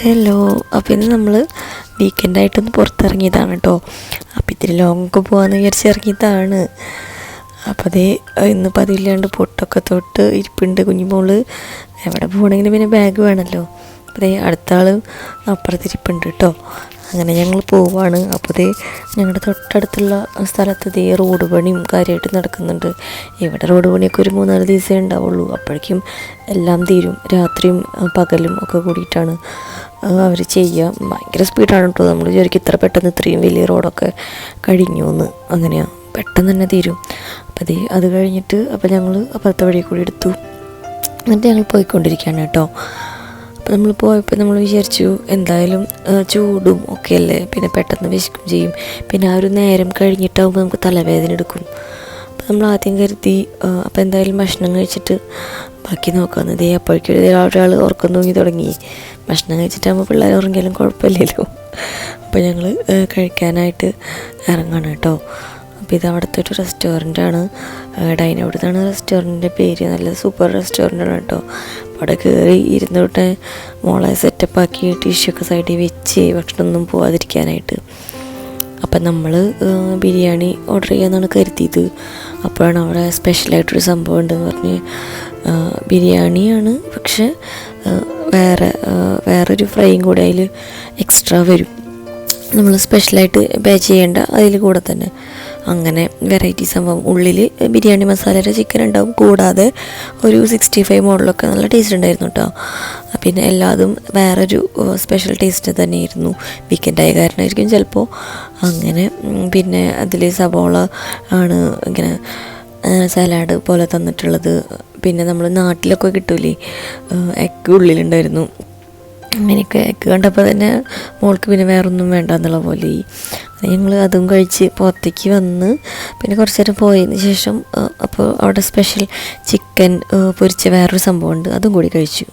Hello അപ്പോൾ ഇന്ന് നമ്മൾ വീക്കെൻഡായിട്ടൊന്ന് പുറത്തിറങ്ങിയതാണ് കേട്ടോ അപ്പോൾ ഇത്തിരി ലോങ്ങൊക്കെ പോകാമെന്ന് വിചാരിച്ച് ഇറങ്ങിയതാണ്. അപ്പോൾ അതേ ഇന്ന് പതിവില്ലാണ്ട് പൊട്ടൊക്കെ തൊട്ട് ഇരിപ്പുണ്ട് കുഞ്ഞുമോൾ. എവിടെ പോകണമെങ്കിലും പിന്നെ ബാഗ് വേണമല്ലോ അപ്പോൾ ദേ അടുത്ത ആൾ അപ്പുറത്തിരിപ്പുണ്ട് കേട്ടോ അങ്ങനെ ഞങ്ങൾ പോവാണ്. അപ്പോൾ ദേ ഞങ്ങളുടെ തൊട്ടടുത്തുള്ള സ്ഥലത്ത് ഇതേ റോഡ് പണിയും കാര്യമായിട്ട് നടക്കുന്നുണ്ട്. ഇവിടെ റോഡ് പണിയൊക്കെ ഒരു മൂന്നാൽ ദിവസമേ ഉണ്ടാവുള്ളൂ. അപ്പോഴേക്കും എല്ലാം തീരും. രാത്രിയും പകലും ഒക്കെ കൂടിയിട്ടാണ്. അവർ ചെയ്യുക ഭയങ്കര സ്പീഡാണ് കേട്ടോ നമ്മൾ വിചാരിക്കും ഇത്ര പെട്ടെന്ന് ഇത്രയും വലിയ റോഡൊക്കെ കഴിഞ്ഞു എന്ന് അങ്ങനെയാണ് പെട്ടെന്ന് തന്നെ തീരും. അപ്പം അതേ അത് കഴിഞ്ഞിട്ട് അപ്പം ഞങ്ങൾ അപ്പുറത്തെ വഴി കൂടി എടുത്തു. എന്നിട്ട് ഞങ്ങൾ പോയിക്കൊണ്ടിരിക്കുകയാണ് കേട്ടോ അപ്പോൾ നമ്മൾ പോയപ്പോൾ നമ്മൾ വിചാരിച്ചു എന്തായാലും ചൂടും ഒക്കെ അല്ലേ? പിന്നെ പെട്ടെന്ന് വിശക്കും ചെയ്യും. പിന്നെ ആ ഒരു നേരം കഴിഞ്ഞിട്ടാകുമ്പോൾ നമുക്ക് തലവേദന എടുക്കും. നമ്മൾ ആദ്യം കരുതി അപ്പം അപ്പോൾ എന്തായാലും ഭക്ഷണം കഴിച്ചിട്ട് ബാക്കി നോക്കാമെന്ന് ദേ അപ്പോഴേക്കും ഒരാൾ ഉറക്കം തൂങ്ങി തുടങ്ങി. ഭക്ഷണം കഴിച്ചിട്ടാകുമ്പോൾ പിള്ളേർ ഉറങ്ങിയാലും കുഴപ്പമില്ലല്ലോ. അപ്പോൾ ഞങ്ങൾ കഴിക്കാനായിട്ട് ഇറങ്ങണം കേട്ടോ. അപ്പോൾ ഇത് അവിടുത്തെ ഒരു റെസ്റ്റോറന്റാണ് ഡൈൻ അവിടുത്താണ് റെസ്റ്റോറന്റിന്റെ പേര്. നല്ല സൂപ്പർ റെസ്റ്റോറന്റാണ് കേട്ടോ. അപ്പോൾ അവിടെ കയറി ഇരുന്നോട്ടെ മോളെ സെറ്റപ്പാക്കി ടിഷ്യൂ ഒക്കെ സൈഡിൽ വെച്ച് ഭക്ഷണമൊന്നും പോവാതിരിക്കാനായിട്ട്. അപ്പം നമ്മൾ ബിരിയാണി ഓർഡർ ചെയ്യാമെന്നാണ് കരുതിയത്. അപ്പോഴാണ് അവിടെ സ്പെഷ്യലായിട്ടൊരു സംഭവം ഉണ്ടെന്ന് പറഞ്ഞ് ബിരിയാണിയാണ്. പക്ഷെ വേറെ വേറൊരു ഫ്രൈയും കൂടെ അതിൽ എക്സ്ട്രാ വരും. നമ്മൾ സ്പെഷ്യലായിട്ട് പേ ചെയ്യേണ്ട അതിൽ കൂടെ തന്നെ. അങ്ങനെ വെറൈറ്റി സംഭവം. ഉള്ളിൽ ബിരിയാണി മസാലയുടെ ചിക്കൻ ഉണ്ടാവും. കൂടാതെ ഒരു സിക്സ്റ്റി ഫൈവ് മോഡലൊക്കെ നല്ല ടേസ്റ്റ് ഉണ്ടായിരുന്നു കേട്ടോ പിന്നെ എല്ലാതും വേറൊരു സ്പെഷ്യൽ ടേസ്റ്റ് തന്നെയായിരുന്നു. വീക്കെൻഡായ കാരണമായിരിക്കും ചിലപ്പോൾ അങ്ങനെ പിന്നെ അതിൽ സവോള ആണ് ഇങ്ങനെ സലാഡ് പോലെ തന്നിട്ടുള്ളത്. പിന്നെ നമ്മൾ നാട്ടിലൊക്കെ കിട്ടൂലേ എഗ് ഉള്ളിലുണ്ടായിരുന്നു. അങ്ങനെയൊക്കെ എഗ് കണ്ടപ്പോൾ തന്നെ മോൾക്ക് പിന്നെ വേറൊന്നും വേണ്ട എന്നുള്ള പോലെ. ഞങ്ങൾ അതും കഴിച്ച് പുറത്തേക്ക് വന്ന് പിന്നെ കുറച്ച് നേരം പോയതിന് ശേഷം അപ്പോൾ അവിടെ സ്പെഷ്യൽ ചിക്കൻ പൊരിച്ച വേറൊരു സംഭവമുണ്ട്. അതും കൂടി കഴിച്ചു.